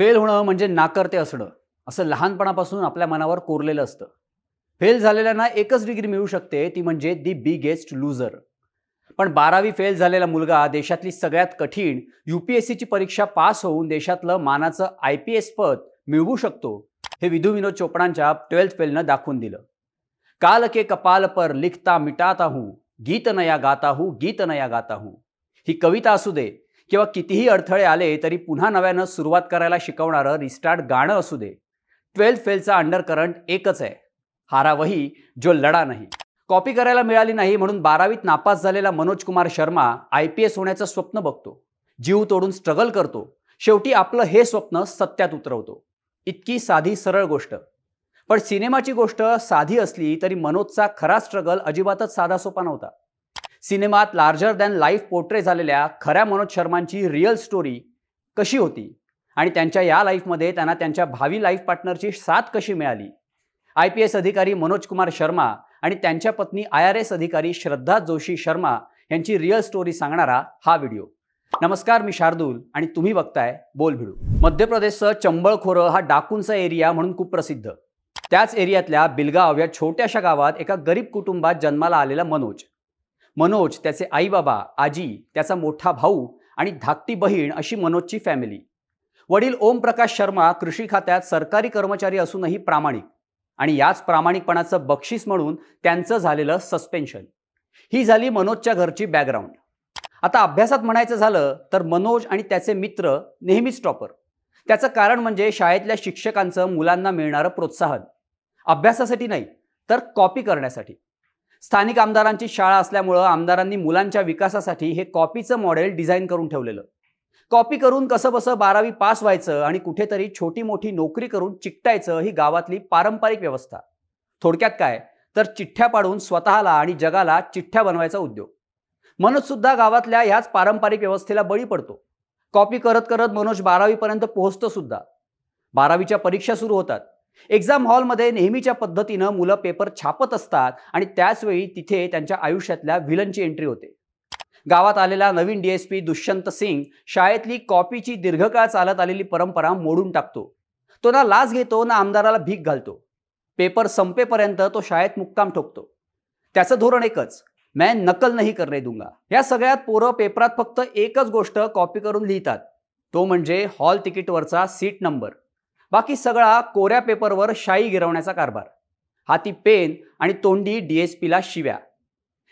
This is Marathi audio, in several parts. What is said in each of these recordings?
फेल होणं म्हणजे नाकर्ते असणं. असं लहानपणापासून आपल्या मनावर कोरलेलं असतं. फेल झालेल्यांना एकच डिग्री मिळू शकते ती म्हणजे दी बिगेस्ट लुझर पण बारावी फेल झालेला मुलगा देशातली सगळ्यात कठीण यू पी एस सीची परीक्षा पास होऊन देशातलं मानाचं आय पी एस पद मिळवू शकतो हे विधू विनोद चोपडांच्या ट्वेल्थ फेलनं दाखवून दिलं. काल के कपाल पर लिखता मिटाता हूँ गीत नया गाता हूँ गीत नया गाता हूँ. ही कविता असू दे किंवा कितीही अडथळे आले तरी पुन्हा नव्यानं सुरुवात करायला शिकवणारं रिस्टार्ट गाणं असू दे. ट्वेल्थ फेलचा अंडर करंट एकच आहे. हारा वही जो लढा नाही. कॉपी करायला मिळाली नाही म्हणून बारावीत नापास झालेला Manoj Kumar Sharma I P S होण्याचं स्वप्न बघतो. जीव तोडून स्ट्रगल करतो. शेवटी आपलं हे स्वप्न सत्यात उतरवतो. इतकी साधी सरळ गोष्ट. पण सिनेमाची गोष्ट साधी असली तरी मनोजचा खरा स्ट्रगल अजिबातच साधा सोपा नव्हता. सिनेमात लार्जर दॅन लाईफ पोर्ट्रे झालेल्या खऱ्या मनोज शर्मांची रिअल स्टोरी कशी होती? आणि त्यांच्या या लाईफमध्ये त्यांना त्यांच्या भावी लाईफ पार्टनरची साथ कशी मिळाली? आय पी एस अधिकारी मनोज कुमार शर्मा आणि त्यांच्या पत्नी आय आर एस अधिकारी श्रद्धा जोशी शर्मा यांची रिअल स्टोरी सांगणारा हा व्हिडिओ. नमस्कार मी शार्दूल आणि तुम्ही बघताय बोल भिडू. मध्य प्रदेशचं चंबळखोरं हा डाकूंचा एरिया म्हणून खूप प्रसिद्ध. त्याच एरियातल्या बिलगाव या छोट्याशा गावात एका गरीब कुटुंबात जन्माला आलेला मनोज. मनोज त्याचे आई बाबा आजी त्याचा मोठा भाऊ आणि धाकटी बहीण अशी मनोजची फॅमिली वडील ओमप्रकाश शर्मा कृषी खात्यात सरकारी कर्मचारी असूनही प्रामाणिक आणि याच प्रामाणिकपणाचं बक्षीस म्हणून त्यांचं झालेलं सस्पेन्शन ही झाली मनोजच्या घरची बॅकग्राऊंड आता अभ्यासात म्हणायचं झालं तर मनोज आणि त्याचे मित्र नेहमीच टॉपर त्याचं कारण म्हणजे शाळेतल्या शिक्षकांचं मुलांना मिळणारं प्रोत्साहन. अभ्यासासाठी नाही तर कॉपी करण्यासाठी. स्थानिक आमदारांची शाळा असल्यामुळं आमदारांनी मुलांच्या विकासासाठी हे कॉपीचं मॉडेल डिझाईन करून ठेवलेलं. कॉपी करून कसं बसं बारावी पास व्हायचं आणि कुठेतरी छोटी मोठी नोकरी करून चिकटायचं ही गावातली पारंपरिक व्यवस्था. थोडक्यात काय? तर चिठ्ठ्या पाडून स्वतःला आणि जगाला चिठ्ठ्या बनवायचा उद्योग. मनोज सुद्धा गावातल्या ह्याच पारंपरिक व्यवस्थेला बळी पडतो. कॉपी करत करत मनोज बारावीपर्यंत पोहोचतो सुद्धा बारावीच्या परीक्षा सुरू होतात. एक्झाम हॉलमध्ये नेहमीच्या पद्धतीनं मुलं पेपर छापत असतात आणि त्याचवेळी तिथे त्यांच्या आयुष्यातल्या व्हिलनची एंट्री होते. गावात आलेला नवीन डीएसपी दुष्यंत सिंग शाळेतली कॉपीची दीर्घकाळ चालत आलेली परंपरा मोडून टाकतो. तो ना लाच घेतो ना आमदाराला भीक घालतो. पेपर संपेपर्यंत तो शाळेत मुक्काम ठोकतो. त्याचं धोरण एकच मैं नकल नाही करणे दूंगा. या सगळ्यात पोरं पेपरात फक्त एकच गोष्ट कॉपी करून लिहितात. तो म्हणजे हॉल तिकीटवरचा सीट नंबर बाकी सगळा कोऱ्या पेपरवर शाई गिरवण्याचा कारभार. हाती पेन आणि तोंडी डीएसपीला शिव्या.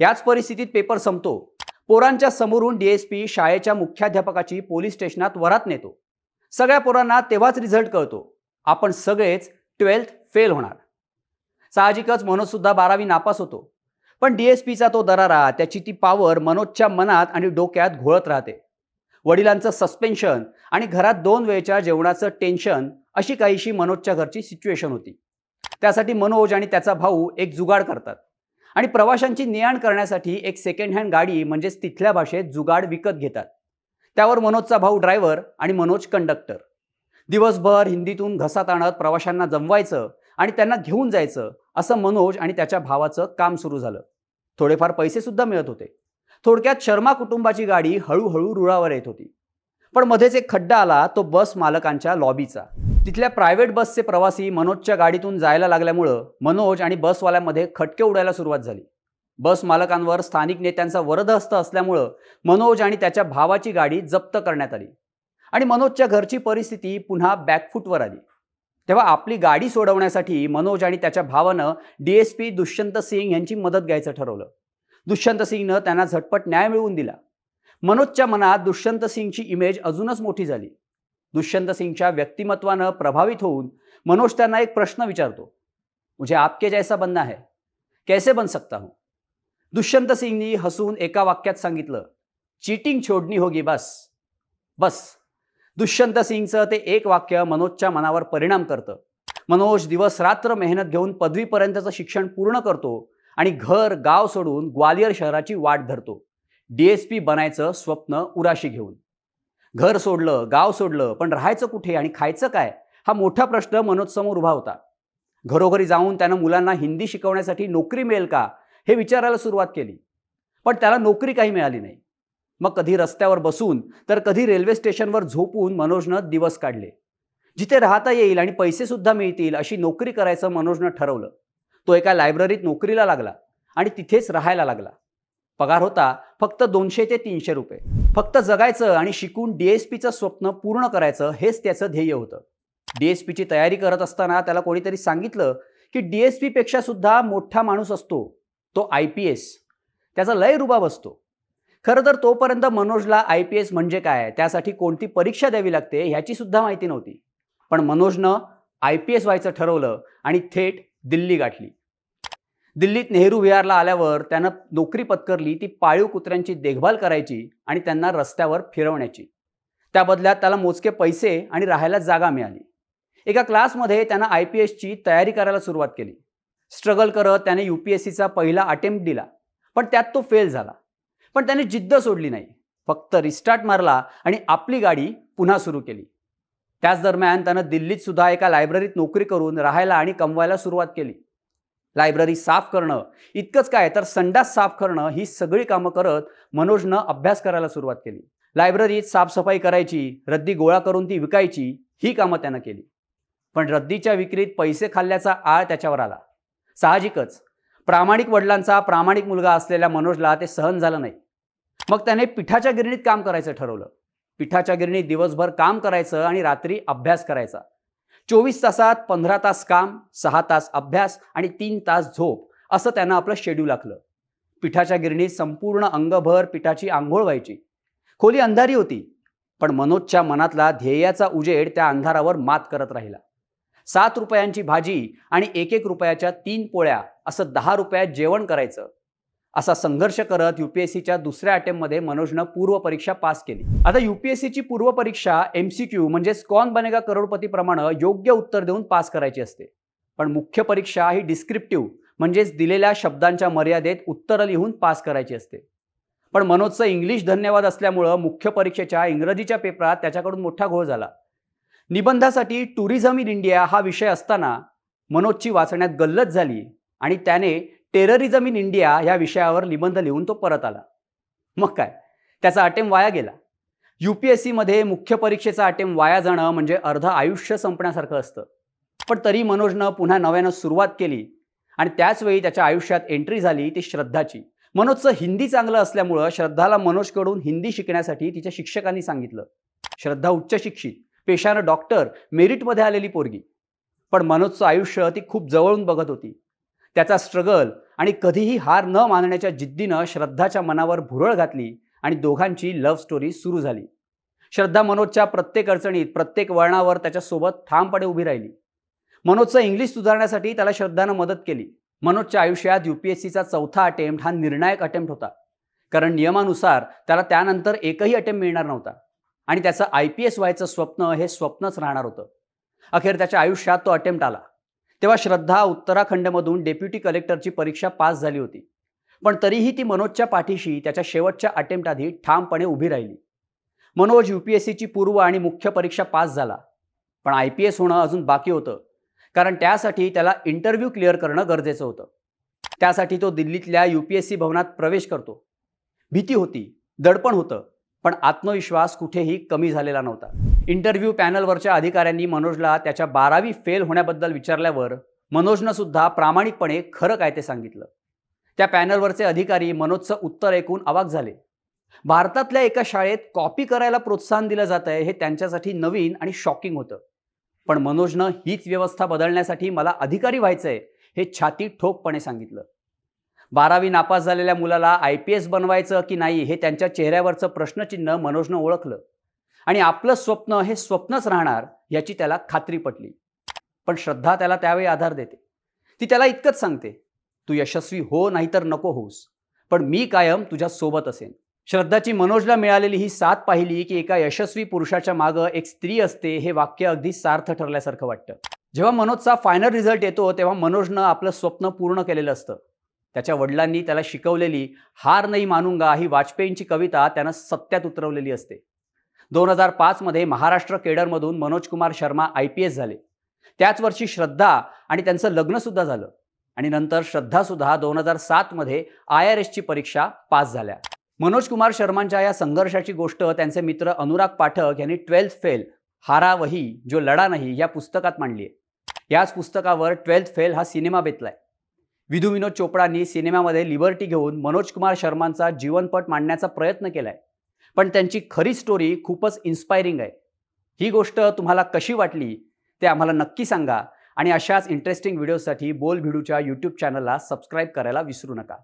याच परिस्थितीत पेपर संपतो. पोरांच्या समोरून डीएसपी शाळेच्या मुख्याध्यापकाची पोलीस स्टेशनात वरात नेतो. सगळ्या पोरांना तेव्हाच रिझल्ट कळतो. आपण सगळेच ट्वेल्थ फेल होणार. साहजिकच मनोजसुद्धा बारावी नापास होतो. पण डीएसपीचा तो दरारा त्याची ती पावर मनोजच्या मनात आणि डोक्यात घोळत राहते. वडिलांचं सस्पेन्शन आणि घरात दोन वेळच्या जेवणाचं टेन्शन अशी काहीशी मनोजच्या घरची सिच्युएशन होती. त्यासाठी मनोज आणि त्याचा भाऊ एक जुगाड करतात. आणि प्रवाशांची ने करण्यासाठी एक सेकंड हँड गाडी म्हणजेच तिथल्या भाषेत जुगाड विकत घेतात. त्यावर मनोजचा भाऊ ड्रायव्हर आणि मनोज कंडक्टर दिवसभर हिंदीतून घसात आणत प्रवाशांना जमवायचं आणि त्यांना घेऊन जायचं असं मनोज आणि त्याच्या भावाचं काम सुरू झालं. थोडेफार पैसे सुद्धा मिळत होते. थोडक्यात शर्मा कुटुंबाची गाडी हळूहळू रुळावर येत होती. पण मध्येच एक खड्डा आला तो बस मालकांच्या लॉबीचा. तिथल्या प्रायव्हेट बसचे प्रवासी मनोजच्या गाडीतून जायला लागल्यामुळं मनोज आणि बसवाल्यामध्ये खटके उडायला सुरुवात झाली. बस मालकांवर स्थानिक नेत्यांचा वरदहस्त असल्यामुळं मनोज आणि त्याच्या भावाची गाडी जप्त करण्यात आली. आणि मनोजच्या घरची परिस्थिती पुन्हा बॅकफूटवर आली. तेव्हा आपली गाडी सोडवण्यासाठी मनोज आणि त्याच्या भावानं डीएसपी दुष्यंत सिंग यांची मदत घ्यायचं ठरवलं. दुष्यंत सिंगनं त्यांना झटपट न्याय मिळवून दिला. मनोजच्या मनात दुष्यंत सिंगची इमेज अजूनच मोठी झाली. दुष्यंत सिंगच्या व्यक्तिमत्वानं प्रभावित होऊन मनोज त्यांना एक प्रश्न विचारतो. मुझे आपके जैसा बनना है. कैसे बन सकता हूं? दुष्यंत सिंगनी हसून एका वाक्यात सांगितलं चीटिंग छोडणी होगी बस. बस. दुष्यंत सिंगचं ते एक वाक्य मनोजच्या मनावर परिणाम करतं. मनोज दिवस रात्र मेहनत घेऊन पदवीपर्यंतचं शिक्षण पूर्ण करतो आणि घर गाव सोडून ग्वालियर शहराची वाट धरतो. डीएसपी बनायचं स्वप्न उराशी घेऊन. घर सोडलं गाव सोडलं पण राहायचं कुठे आणि खायचं काय? हा मोठा प्रश्न मनोजसमोर उभा होता. घरोघरी जाऊन त्यानं मुलांना हिंदी शिकवण्यासाठी नोकरी मिळेल का? हे विचारायला सुरुवात केली. पण त्याला नोकरी काही मिळाली नाही. मग कधी रस्त्यावर बसून तर कधी रेल्वे स्टेशनवर झोपून मनोजनं दिवस काढले. जिथे राहता येईल आणि पैसे सुद्धा मिळतील अशी नोकरी करायचं मनोजनं ठरवलं. तो एका लायब्ररीत नोकरीला लागला आणि तिथेच राहायला लागला. पगार होता फक्त दोनशे ते तीनशे रुपये. फक्त जगायचं आणि शिकून डीएसपीचं स्वप्न पूर्ण करायचं हेच त्याचं ध्येय होतं. डीएसपीची तयारी करत असताना त्याला कोणीतरी सांगितलं की डीएसपी पेक्षा सुद्धा मोठा माणूस असतो तो आय पी एस. त्याचा लय रुबाब असतो. खरं तर तोपर्यंत मनोजला आय पी एस म्हणजे काय त्यासाठी कोणती परीक्षा द्यावी लागते ह्याची सुद्धा माहिती नव्हती. पण मनोजनं आय पी एस व्हायचं ठरवलं आणि थेट दिल्ली गाठली. दिल्लीत नेहरू विहारला आल्यावर त्यानं नोकरी पत्करली ती पाळीव कुत्र्यांची देखभाल करायची आणि त्यांना रस्त्यावर फिरवण्याची. त्या बदल्यात त्याला मोजके पैसे आणि राहायला जागा मिळाली. एका क्लासमध्ये त्यानं आय पी एसची तयारी करायला सुरुवात केली. स्ट्रगल करत त्याने यू पी एस सीचा पहिला अटेम्प्ट दिला पण त्यात तो फेल झाला. पण त्याने जिद्द सोडली नाही. फक्त रिस्टार्ट मारला आणि आपली गाडी पुन्हा सुरू केली. त्याच दरम्यान त्यानं दिल्लीत सुद्धा एका लायब्ररीत नोकरी करून राहायला आणि कमवायला सुरुवात केली. लायब्ररी साफ करणं इतकंच काय तर संडास साफ करणं ही सगळी कामं करत मनोजनं अभ्यास करायला सुरुवात केली. लायब्ररीत साफसफाई करायची रद्दी गोळा करून ती विकायची ही कामं त्यानं केली. पण रद्दीच्या विक्रीत पैसे खाल्ल्याचा आळ त्याच्यावर आला. साहजिकच. प्रामाणिक वडिलांचा प्रामाणिक मुलगा असलेल्या मनोजला ते सहन झालं नाही. मग त्याने पिठाच्या गिरणीत काम करायचं ठरवलं. पिठाच्या गिरणीत दिवसभर काम करायचं आणि रात्री अभ्यास करायचा. चोवीस तासात पंधरा तास काम सहा तास अभ्यास आणि तीन तास झोप असं त्यानं आपलं शेड्यूल आखलं पिठाच्या गिरणीत संपूर्ण अंगभर पिठाची आंघोळ व्हायची. खोली अंधारी होती पण मनोजच्या मनातला ध्येयाचा उजेड त्या अंधारावर मात करत राहिला. सात रुपयांची भाजी आणि एक एक रुपयाच्या तीन पोळ्या असं दहा रुपयात जेवण करायचं. असा संघर्ष करत युपीएससीच्या दुसऱ्या अटेम्प्टमध्ये मनोजनं पूर्व परीक्षा पास केली. आता युपीएससीची पूर्व परीक्षा एम सी क्यू म्हणजेच कॉन बनेगा करोडपतीप्रमाणे योग्य उत्तर देऊन पास करायची असते. पण मुख्य परीक्षा ही डिस्क्रिप्टिव्ह म्हणजेच दिलेल्या शब्दांच्या मर्यादेत उत्तरं लिहून पास करायची असते. पण मनोजचं इंग्लिश धन्यवाद असल्यामुळं मुख्य परीक्षेच्या इंग्रजीच्या पेपरात त्याच्याकडून मोठा घोळ झाला. निबंधासाठी टुरिझम इन इंडिया हा विषय असताना मनोजची वाचण्यात गल्लत झाली आणि त्याने टेररिझम इन इंडिया ह्या विषयावर निबंध लिहून तो परत आला. मग काय? त्याचा अटेम वाया गेला. यू पी एस सीमध्ये मुख्य परीक्षेचा अटेम वाया जाणं म्हणजे अर्ध आयुष्य संपण्यासारखं असतं. पण तरी मनोजनं पुन्हा नव्यानं सुरुवात केली आणि त्याचवेळी त्याच्या आयुष्यात एंट्री झाली ती श्रद्धाची. मनोजचं हिंदी चांगलं असल्यामुळं श्रद्धाला मनोजकडून हिंदी शिकण्यासाठी तिच्या शिक्षकांनी सांगितलं. श्रद्धा उच्च शिक्षित पेशानं डॉक्टर मेरिटमध्ये आलेली पोरगी. पण मनोजचं आयुष्य ती खूप जवळून बघत होती. त्याचा स्ट्रगल आणि कधीही हार न मानण्याच्या जिद्दीनं श्रद्धाच्या मनावर भुरळ घातली आणि दोघांची लव्ह स्टोरी सुरू झाली. श्रद्धा मनोजच्या प्रत्येक अडचणीत प्रत्येक वळणावर त्याच्यासोबत ठामपणे उभी राहिली. मनोजचं इंग्लिश सुधारण्यासाठी त्याला श्रद्धानं मदत केली. मनोजच्या आयुष्यात युपीएससीचा चौथा अटेम्प्ट हा निर्णायक अटेम्प्ट होता. कारण नियमानुसार त्याला त्यानंतर एकही अटेम्प्ट मिळणार नव्हता. आणि त्याचं आय पी एस व्हायचं स्वप्न हे स्वप्नच राहणार होतं. अखेर त्याच्या आयुष्यात तो अटेम्प्ट आला. तेव्हा श्रद्धा उत्तराखंडमधून डेप्युटी कलेक्टरची परीक्षा पास झाली होती. पण तरीही ती मनोजच्या पाठीशी त्याच्या शेवटच्या अटेम्प्ट आधी ठामपणे उभी राहिली. मनोज यू पी एस सीची पूर्व आणि मुख्य परीक्षा पास झाला. पण आय पी एस होणं अजून बाकी होतं. कारण त्यासाठी त्याला इंटरव्ह्यू क्लिअर करणं गरजेचं होतं. त्यासाठी तो दिल्लीतल्या यू पी एस सी भवनात प्रवेश करतो. भीती होती दडपण होतं पण आत्मविश्वास कुठेही कमी झालेला नव्हता. इंटरव्ह्यू पॅनलवरच्या अधिकाऱ्यांनी मनोजला त्याच्या बारावी फेल होण्याबद्दल विचारल्यावर मनोजनं सुद्धा प्रामाणिकपणे खरं काय ते सांगितलं. त्या पॅनलवरचे अधिकारी मनोजचं उत्तर ऐकून अवाक झाले. भारतातल्या एका शाळेत कॉपी करायला प्रोत्साहन दिलं जात आहे हे त्यांच्यासाठी नवीन आणि शॉकिंग होतं. पण मनोजनं हीच व्यवस्था बदलण्यासाठी मला अधिकारी व्हायचंय हे छाती ठोकपणे सांगितलं. बारावी नापास झालेल्या मुलाला आय पी एस बनवायचं की नाही हे त्यांच्या चेहऱ्यावरचं प्रश्नचिन्ह मनोजनं ओळखलं. आणि आपलं स्वप्न हे स्वप्नच राहणार याची त्याला खात्री पटली. पण श्रद्धा त्याला त्यावेळी आधार देते. ती त्याला इतकंच सांगते तू यशस्वी हो नाहीतर नको होस पण मी कायम तुझ्या सोबत असेन. श्रद्धाची मनोजला मिळालेली ही साथ पाहिली की एका यशस्वी पुरुषाच्या मागं एक स्त्री असते हे वाक्य अगदी सार्थ ठरल्यासारखं वाटतं. जेव्हा मनोजचा फायनल रिझल्ट येतो तेव्हा मनोजनं आपलं स्वप्न पूर्ण केलेलं असतं. त्याच्या वडिलांनी त्याला शिकवलेली हार नाही मानूंगा ही वाजपेयींची कविता त्यानं सत्यात उतरवलेली असते. दोन हजार पाचमध्ये Maharashtra केडरमधून Manoj Kumar Sharma I P S झाले. त्याच वर्षी श्रद्धा आणि त्यांचं लग्नसुद्धा झालं. आणि नंतर श्रद्धासुद्धा दोन हजार सातमध्ये आय आर एसची परीक्षा पास झाल्या. मनोज कुमार शर्मांच्या या संघर्षाची गोष्ट त्यांचे मित्र अनुराग पाठक यांनी ट्वेल्थ फेल हारा वही जो लढा नाही या पुस्तकात मांडली आहे. याच पुस्तकावर ट्वेल्थ फेल हा सिनेमा बेतलाय. विधू विनोद चोपडांनी सिनेमामध्ये लिबर्टी घेऊन मनोज कुमार शर्मांचा जीवनपट मांडण्याचा प्रयत्न केलाय. पण त्यांची खरी स्टोरी खूपच इन्स्पायरिंग आहे. ही गोष्ट तुम्हाला कशी वाटली ते आम्हाला नक्की सांगा आणि अशाच इंटरेस्टिंग व्हिडिओसाठी बोल भिडूच्या यूट्यूब चॅनलला सबस्क्राईब करायला विसरू नका.